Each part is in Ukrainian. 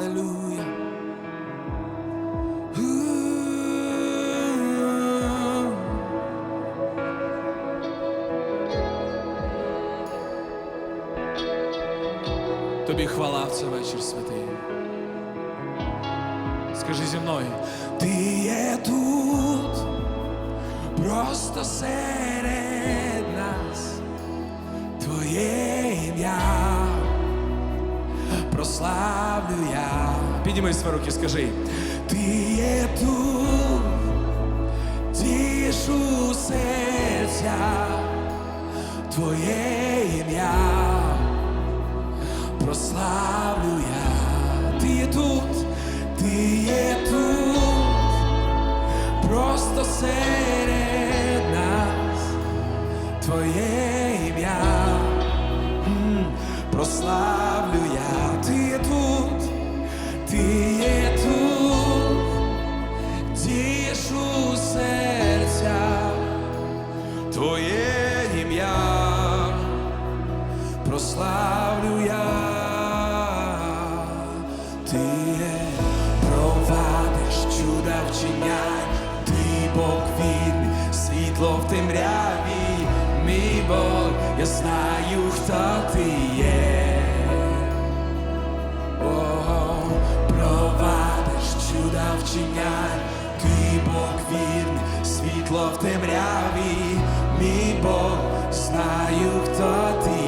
Аллилуйя. Тобі хвала в цей вечір святий. Скажи зі мною, ти є тут, просто серед нас, твоє ім'я прославлю я. Підніми свої руки, скажи, ти є тут, тішу серця, твоє ім'я прославлю я. Ти є тут, ти є тут, просто серед нас, твоє ім'я прославлю є тут, тішу серця, твоє ім'я прославлю я, ти чуда вчиняй, ти Бог вірний, світло в темряві, мій Бог, я знаю, хто ти є. Провадиш чуда вчиняй, ти Бог вірний, світло в темряві, мій Бог, знаю, хто ти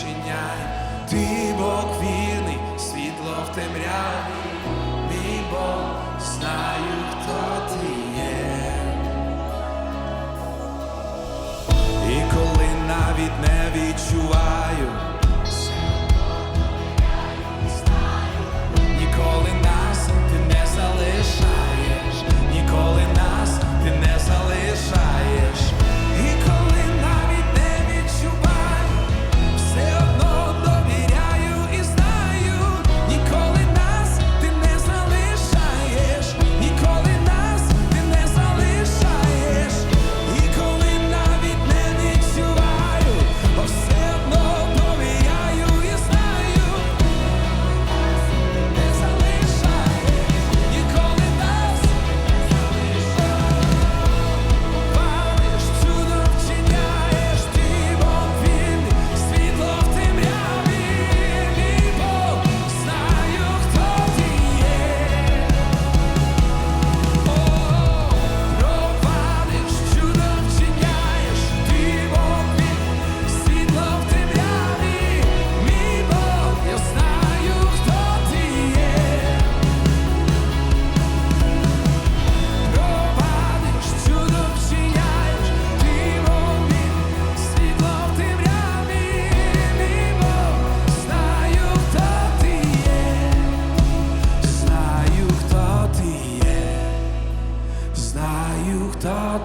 чудо ти Бог вірний, світло в темряві, мій Бог, знаю, хто ти є. І коли навіть не відчуваю,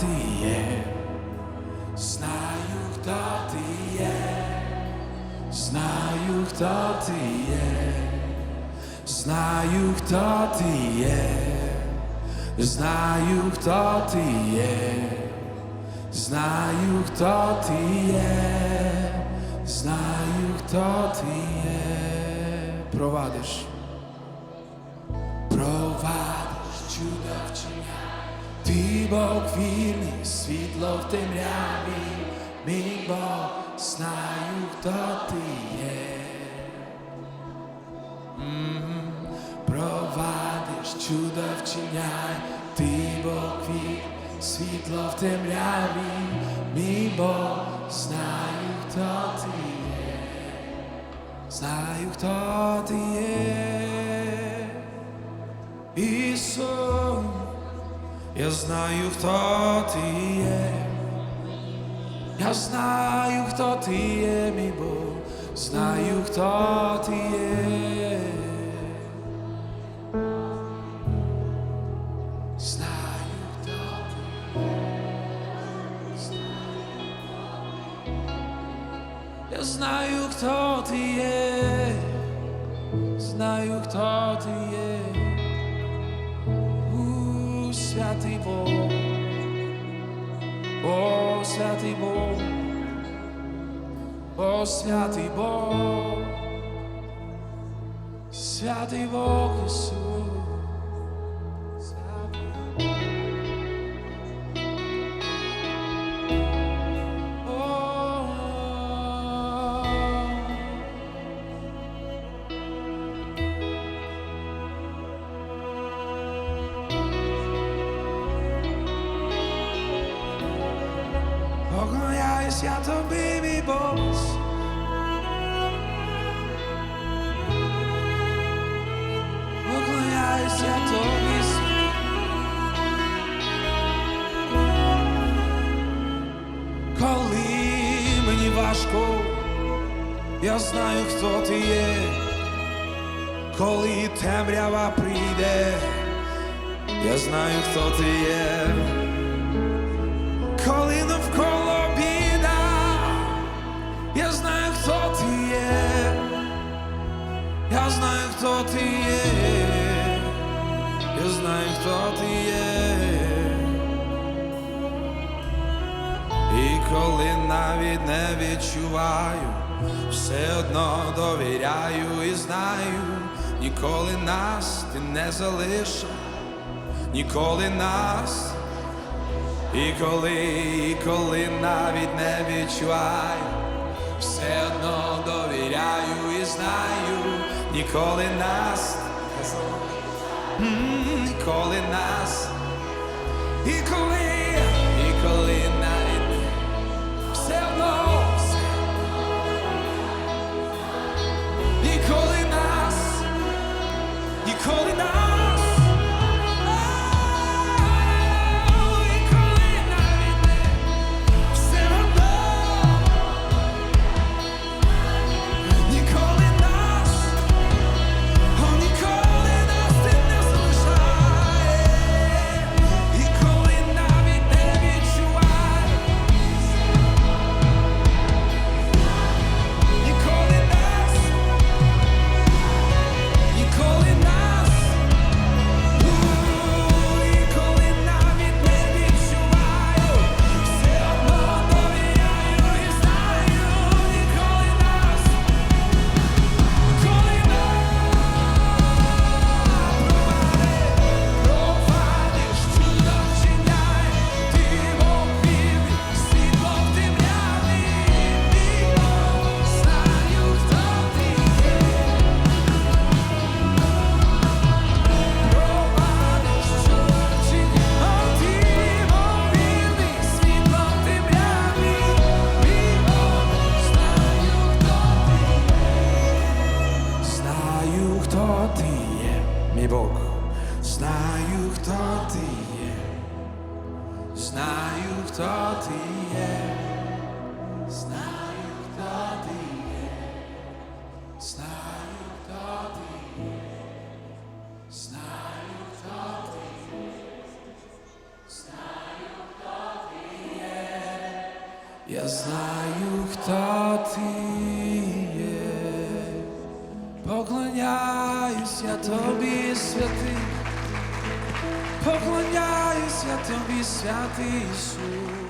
ти є, знаю, хто ти є, знаю, хто ти є, знаю, хто ти є, знаю, хто ти є, знаю, хто ти є, знаю, хто ти є, провадиш, провадиш чудо вчиняєш ти Бог вільний, світло в темряві, мій Бог, знаю, хто ти є. М, Провадиш чудо вчиняй, ти Бог вільний, світло в темряві, мій Бог, знаю, хто ти є. Знаю, хто ти є. Ісус, я знаю, хто ти є. Я знаю, хто ти є, мій Бог, знаю, хто ти є. Знаю, хто ти є. Я знаю, хто ти є. Знаю, хто ти є. Святий Бог. О, святий Бог, о, святий Бог, святий Бог Ісус. Важко, я знаю, хто ти є. Коли темрява прийде, я знаю, хто ти є коли навколо біда, я знаю, хто ти є, я знаю, хто ти є, я знаю, хто ти є. Коли навіть не відчуваю, все одно довіряю і знаю, ніколи нас ти не залишив, ніколи нас. І коли, і коли навіть не відчуваю, все одно довіряю і знаю, ніколи нас, М, ніколи нас, і коли, і коли навіть мій Бог, знаю, хто ти є, знаю, хто ти є, знаю, хто ти є, знаю, хто ти є, знаю, хто ти є, знаю, хто ти є, я знаю, хто ти є. Поклоняюсь я тобі, святий, поклоняюсь я тобі, святий Ісус.